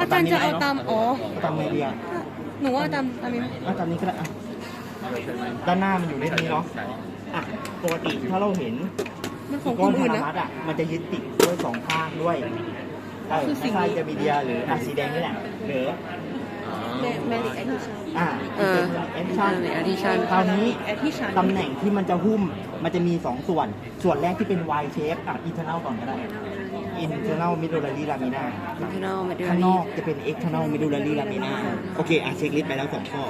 อาจารย์จะเอาตามอ๋อตามไงดีอะหนูว่าตามตามนี้ไหมเอาตามนี้ก็ได้อะด้านหน้ามันอยู่เลขนี้เนาะอะปกติถ้าเราเห็นมันของคก้อนนธอื่นนนะมัดอะมันจะยึดติดด้วยสองข้างด้วยเออคือสิ่งใช่นี้จะมีเดียหรืออะสีแดงนี่แหละหรือ แมแมริแอดดิชันอะเออเอ็นชั่นแอดดิชันคราวนี้แอดดิชันตำแหน่งที่มันจะหุ้มมันจะมี 2 ส่วน ส่วนแรกที่เป็น Y shape อะ internal ก่อนก็ได้ internal medullary lamina อินเทอร์เน็ตมาด้วยข้างนอกจะเป็น external medullary lamina โอเคอะเช็คลิสต์ไปแล้ว2ข้อ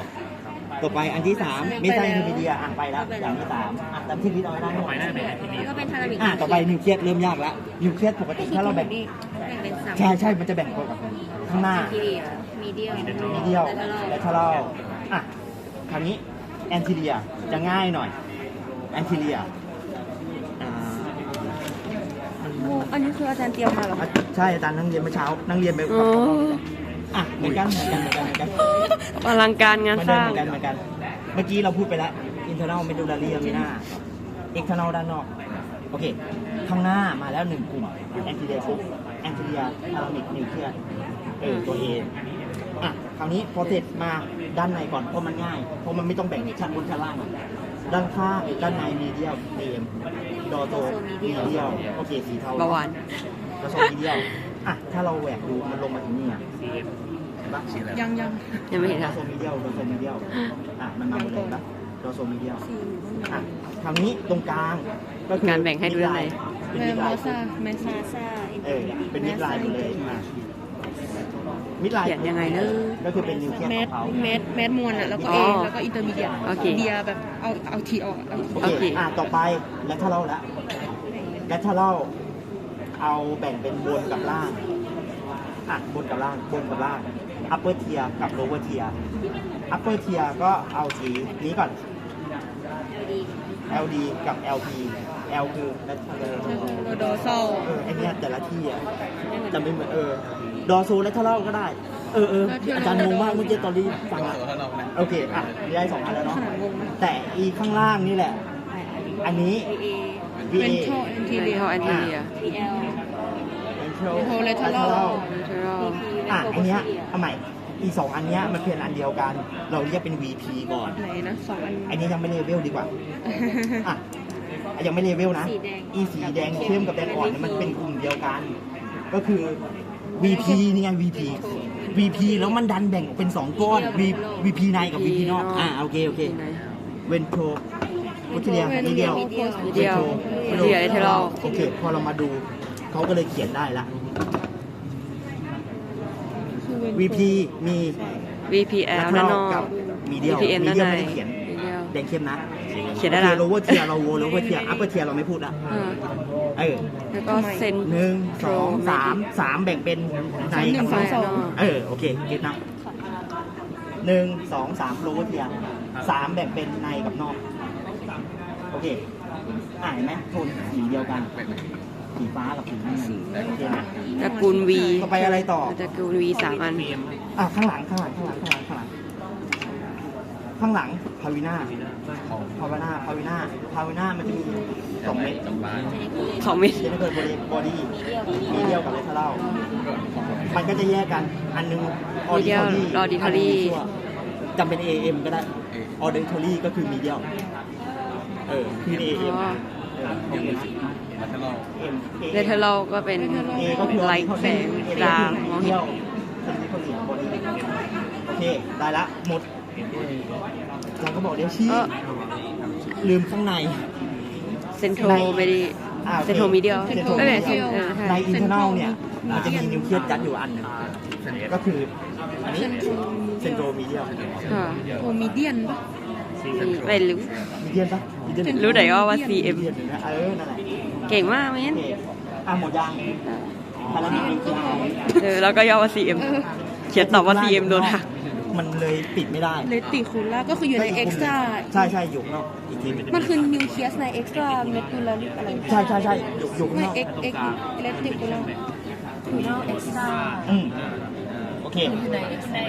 ต่อไปอันที่3 meso intermedia อะไปแล้วอย่างที่3อะตามที่ลิสต์เอาไว้ได้หมดแล้วก็เป็นทารามิกอะต่อไปนิวเคลียสเริ่มยากแล้วนิวเคลียสปกติถ้าเราแบ่งแบ่งเป็นสามใช่ใช่มันจะแบ่งกับข้างหน้าทีมีเดียลมีเดียวและทะเลาอะคราวนี้แอนติเลียจะง่ายหน่อยแอนติเลียอ่า โอ้อันนี้คืออาจารย์เตรียมมาเหรออะใช่อาจารย์นั่งเรียนเมื่อเช้า นั่งเรียนไปโอ้อะเหมือนกันเหมือนกันเหมือนกันเหมือนกันอลังการงานเหมือนสเดิมร้าง เหมือนกันเหมือนกัน เมื่อกี้เราพูดไปแล้ว internal medullary lamina external ด้านนอก โอเค ข้างหน้ามาแล้วหนึ่งกลุ่ม anterior ปุ๊บ anterior thalamic nucleus เออตัว A อะ คราวนี้พอเสร็จมาด้านในก่อน เพราะมันง่าย เพราะมันไม่ต้องแบ่งชั้นบนชั้นล่าง ด้านข้างด้านในมีเดียลเอมดอโตมีเดียลโอเคสีเทาเบาหวานดอโซมีเดียลอะถ้าเราแหวกดูมันลงมาถึงนี่อะเห็นปะยังยังยังไม่เห็นดอค่ะโซมีเดียลดอโซมีเดียลอะมันมาหมดเลยปะดอโซมีเดียลอะคราวนี้ตรงกลางก็คือการแบ่งให้ดูได้ไหมเป็นแมมิดมไลโมน์ซาแมซาซาเออเป็นมิดไลน์หมดเลยอะ มิดไลน์เขียนยังไงเนอะก็คือเป็นนิวเคลียสแมขสองเขาแมสแมสมวลอะแล้วก็อ๋เออแล้วก็อินเตอร์มีเดียโอเค เดียแบบเอาเอาทีออกเอาโอโอเคเค อะต่อไปแลทเทอรัลละแลทเทอรัลเอาแบ่งเป็นบนกับล่างอะบนกับล่างบนกับล่าง upper tier กับ lower tier upper tier ก็เอาสีนี้ก่อน LD กับ LP L คือ lateral โรโดโซ เออไอเนี้ยแต่ละที่อะจะไม่เหมือนเออ ดอโซ lateral ก็ได้ เออเอออาจารย์งงมากเมื่อกี้ตอนที่ฟังอะโอเคอะมีได้สองอันแล้วขเนาะนาดวงนะแต่อีข้างล่างนี่แหละ อันนี้เป็น VA โทแอนทีเรีเรียยกแอนทีเรีย Ventral Ventral lateral lateral เทอร์อะอันเนี้ยเอาใหม่อีสองอันเนี้ยมันเป็นอันเดียวกัน เราเรียกเป็น VP ก่อนไหนนะสองอันอันนี้ยังไม่เลเวลดีกว่าอะยังไม่เลเวลนะ อีสีแดงเข้มกับแดงอ่อนเนี่ยมันเป็นกลุ่มเดียวกัน ก็คือ VP นี่ไง VP VP แล้วมันดันแบ่งออกเป็น 2 ก้อน V VP ในกับ VP นอกอะโอเคโอเคเวนโทรพุทเรียนี่เดียว เดียว เดียวเทอร์โอเค พอเรามาดู เขาก็เลยเขียนได้ละคือเวน VP มี VPL ด้านนอกกับมีเดียว VPN มีด้านเดียวในไม่ได้เขียนมีเดียวแดงเข้มนะเขียนได้ละโลเวอร์เทียเราโวโลเวอร์เทียอัปเปอร์เทียเราไม่พูดละเออเออแล้วก็เซน หนึ่งสองสามสามแบ่งเป็นในกับสนองอกสอง เออโอเคเก็ตนะหนึ่งสองสามโลเวอร์เทียสามแบ่งเป็นในกับนอก โอเคอ่านไหมโทนสีเดียวกันสีฟ้ากับสีน้ำเงินโอเคนะตระกูล V ต่อไปอะไรต่อ ตระกูล V สามอัน อะข้างหลังข้างหลังข้างหลังข้างหลังข้างหลัง ข้างหลังพาวิน่าพาวิน่าพาวิน่าพาวิน่ามันจะมีสองเม็ดสองเม็ดเจนเกิดบอดี้บอดี้มีเดียวกับเลทเทอรัลมันก็จะแยกกันอันนึงออมีดิเดียวทอรี่รอดิทอรี่จำเป็น AM ก็ได้ออดิทอรี่ก็คือมีเดียวเออคือ AM อ๋อเออโอเคนะ M เรเทอร์ก็เป็น A ก็คือไลท์แสงจางมองเห็นโอเค ได้ละหมด เราก็บอกเดี๋ยวชี้เออ ลืมข้างใน เซนโทรไม่ได้ อ่าโอคเซนโทรมีเดียวเซนโทร ไม่มีเป็นเดียวเออใช่ในอินเทอร์เนลเนี่ยมันจะมีนิวเคลียสจัดอยู่อันหนึ่งก็คืออันนี้เซนโทรมีเดียลค่ะโอมีเดียนปะไม่รู้ มีเดียนปะมีเดียนรู้ไหนว่าว่ามี CM เดียนอยู่นะเออนั่นแหละเก่งมากไหมโอเคอะหมดยังพารามิกนิวเคลียเออแล้วก็ย่อว่า CM เขียนตอบว่า CM โดนหัก มันเลยปิดไม่ได้เลติคูล่าก็คืออยู่ในเอ็กซ์ตร้าใช่ใช่อยู่ข้างนอกอีกทีหนึ่งมันคือนิวเคลียสในเอ็กซ์ตร้าเมดูลาริอะไรใช่ใช่ใช่อยู่อยู่ข้างไม่นอกเอ็กเอ็กเลติคูล่าทูนอลเอ็กซ์ตร้าอืมโอเคอยู่ในเอ็กซ์ตร้า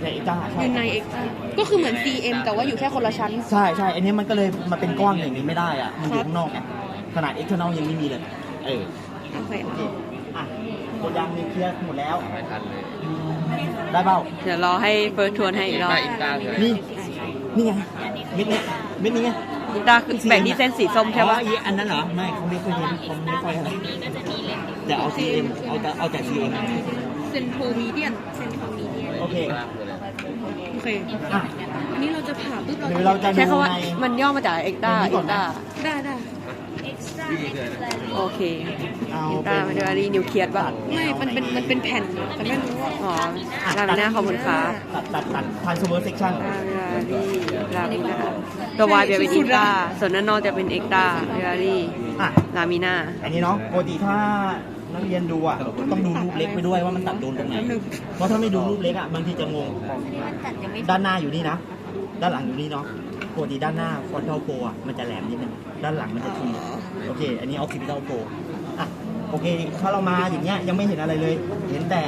ใช่จ้าอใช่ยู่ในเอ็กซ์ตร้าก็คือเหมือน CM แต่ว่าอยู่แค่คนละชั้น ใช่ใช่อันนี้มันก็เลยมาเป็นก้อนอย่างนี้ไม่ได้อะมันอยู่ข้างนอกไงขนาด external ยังไม่มีเลยเออโอเคโอเคอะกดยางนิวเคลียร์หมดแล้วไม่ทันเลย ได้เปล่าเดี๋ยวรอให้เฟิร์สทวนให้อีกรอบได้อินตาคืออะไรนี่นี่ไงเม็ดเนี้ยเม็ดนี้ไงอินตาคือแบ่งที่เส้นสีส้มใช่ปะอ๋ออีอันนั้นเหรอไม่เขาไม่ค่อยเห็นเขาไม่ค่อยอะไรแต่เอา CM เอาแต่เอาแต่ CM เซนโทมีเดียนเซนโทมีเดียนโอเคมากเลยโอเคอะอันนี้เราจะผ่าปุ๊บหรือเราจะใช้ดูคำว่าในมันย่อมาจากเอ็กตาในนี้เอ็ก่อนกนะตาได้ได้วิธีคืออะไร โอเคเอาเอ็กเป็ตานมันจะรีนิวเคลียร์ป่ะไม่ มันเป็น มันเป็นแผ่นแต่ไม่รู้ว่าอ๋อลามิน่าขอบคุณครับตัดตัดตัด transfer section ลามิน่าตัววายจะเป็นอินตาส่วนด้านนอกจะเป็นเอ็กตาเวลารีอะลามิน่าอันนี้เนาะปกติถ้านักเรียนดูอะต้องดูรูปเล็กไปด้วยว่ามันตัดโดนตรงไหนเพราะถ้าไม่ดูรูปเล็กอะบางทีจะงงด้านหน้าอยู่นี่นะ ด้านหลังอยู่นี่เนาะปกติด้านหน้าฟอนเทลโปอะมันจะแหลมนิดนึงด้านหลังมันจะที โอเค อันนี้ออกซิพิทัลโปอะโอเคถ้าเรามาอย่างเงี้ยยังไม่เห็นอะไรเลย เห็นแต่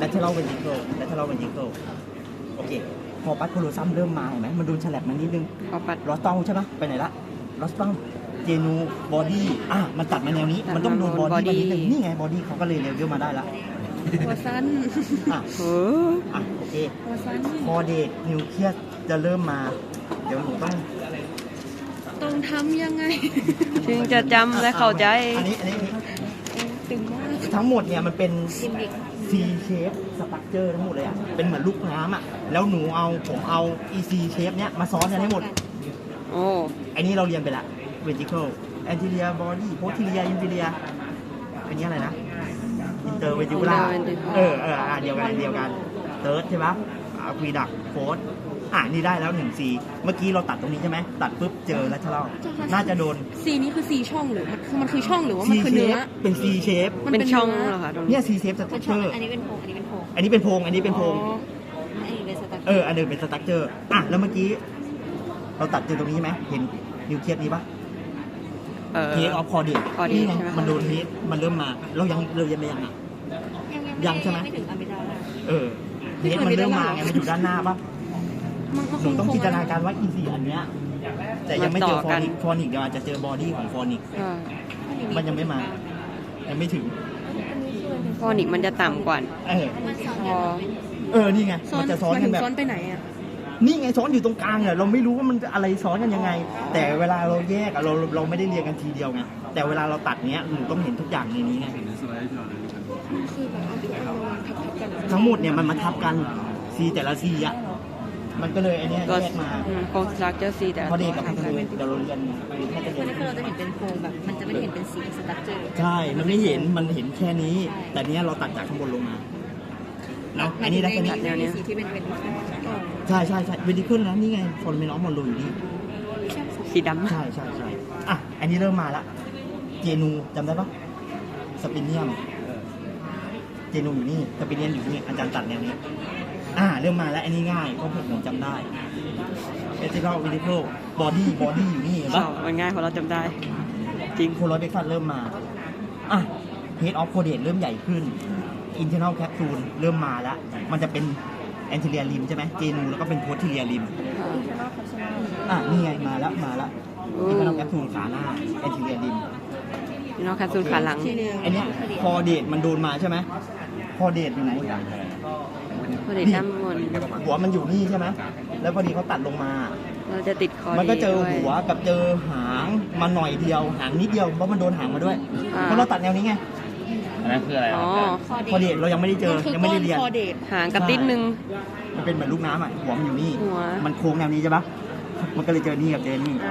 lateral ventricle lateral ventricle โอเคพอปัดโคโลซัมเริ่มมาเห็นไหมมันโดนฉลับมันนิดนึงขอปัดลอสเต้าใช่ไหมไปไหนละลอสเต้าเจนูบอดี้อะมันตัดมาแนวนี้ มันต้องโดนบอดี้มานิดนึงนี่ไงบอดี้เขาก็เลยเลเวลมาได้ละหัวสั้นอะโอ้อะโอเคหัวสั้นพอเดทนิวเคลียสจะเริ่มมา เดี๋ยวหนูต้อง ต้องทำยังไง ถึงจะจำและเข้าใจ อันนี้อันนี้อันนี้ตึงมากทั้งหมดเนี่ยมันเป็น C shape structure ทั้งหมดเลยอะ เป็นเหมือนลูกน้ำอะ แล้วหนูเอาผมเอา EC shape เนี้ยมาซ้อนกันให้หมด โอ้อันนี้เราเรียนไปละ vertical anterior body posterior inferior อันนี้อะไรนะ interventricular Interventricular เออเอออะเดียวกันอันเดียวกัน third ใช่ปะอ่า aqueduct fourth อะนี่ได้แล้ว 1C เมื่อกี้เราตัดตรงนี้ใช่ไหมตัดปุ๊บเจอ lateral น่าจะโดนสีนี้คือสีช่องหรือมันคือมันคือช่องหรือว่า C มันคือเนื้อ shape เป็น C shape มันเป็นเป็นช่องเนื้อเหรอคะตรงนี้เนี่ย C shape เป็นช่อง structure อันนี้เป็นโพรงอันนี้เป็นโพรงอันนี้เป็นโพรงอันนี้เป็นโพรงอ๋ออันนี้เป็นสตั๊กเอออันหนึงเป็น structure อะแล้วเมื่อกี้ เราตัดเจอตรงนี้ใช่ไหมเห็นนิวเคลียสนี้ปะเออเฮดออฟคอร์เด Caudate นี่ไงใช่ไหมมันโดนเฮดมันเริ่มมาเรายังเรายังไม่ยังอะยังยังใช่ไหมไม่ถึงอะมิดาลเออเฮดมันเริ่มมาไงมันอยู่ด้านหน้าปะมันมัน หนูต้องคจินตนาการว่าอีซีอันเนี้ยแต่ยังไม่เจอฟอนิกฟอนิกเดี๋ยวอาจจะเจอบอดี้ของฟอนิกใช่มันยังไม่มา ยังไม่ถึงฟอนิกมันจะต่ำกว่าเออพอเออนี่ไงซ้อมันนจะซ้อนหมายกัถึนงแบบซ้อนไปไหนอะนี่ไงซ้อนอยู่ตรงกลางเนี่ยเราไม่รู้ว่ามันจะอะไรซ้อนกันยังไง แต่เวลาเราแยกอะเราเราไม่ได้เรียงกันทีเดียวไงแต่เวลาเราตัดเนี้ยหนูต้องเห็นทุกอย่างในนี้ไงคือแบบเอาไปเอามาวางทับๆกันทั้งหมดเนี่ยมันมาทับกันซีแต่ละซีอะ มันก็เลยอันเนี้ยก็แยกมาอืมโครงสตรัคเจอร์ซีแต่พอดีกับทำทะกันเลเดี๋ยวเราเรียนแค่จะคือเรียนนั่นคือเราจะเห็นเป็นโพรงแบบมันจะไม่ได้เห็นเป็นสีสตั๊กเจอร์ใช่ มันไม่เห็นมันเห็นแค่นี้ แต่เนี้ยเราตัดจากข้างบนลงมาเนาะอันนี้ได้แค่นี้ในในสีที่เป็นเป็นใช่ใช่ใช่เวดิเคิลนะนี่ไงฟอนเมนออฟมอนโลอยู่นี่สีดำใช่ใช่ใช่อะอันนี้เริ่มมาละเจนูจำได้ปะสปินเนียมเจนูอยู่นี่สปินเนียมอยู่นี่อาจารย์ตัดแนวนี้ อ่าเริ่มมาแล้วอันนี้ง่ายเพราะผมผมจำได้เอติคอลวิดิโคบอดี้บอดี้อยู่นี่เห็นชอปะบมันง่ายเพราะเราจำได้ จริงโคโรเบคัสเริ่มมาอะ Head of Codate เริ่มใหญ่ขึ้น Internal Capsule เริ่มมาแล้ว มันจะเป็น Anterior Rim ใช่ไหมเจนูแล้วก็เป็น Posterior Rim อะนี่ไงมาแล้วมาแล้วโอ้ Internal Capsule ขาหน้า Anterior Rim นี่เนาะแคปซูลขาหลังไอเนี้ยคอเดตมันโดนมาใช่ไหมคอเดตอยู่ไหน พอดีด้านบน หัวมันอยู่นี่ใช่ไหมแล้วพอดีเขาตัดลงมา เราจะติดคอมันก็เจอด้วยหัวกับเจอหางมาหน่อยเดียว หางนิดเดียวเพราะมันโดนหางมาด้วยอ่าเพราะเราตัดแนวนี้ไงอันนั้นคืออะไรอ๋อคอเดตเรายังไม่ได้เจอมันคือยังก้ไม่อได้นเรียนคอเดตหางกระติดนึงมันเป็นเหมือนลูกน้ำอะหัวมันอยู่นี่หัวมันโค้งแนวนี้ใช่ปะมันก็เลยเจอนี่กับเจอนี่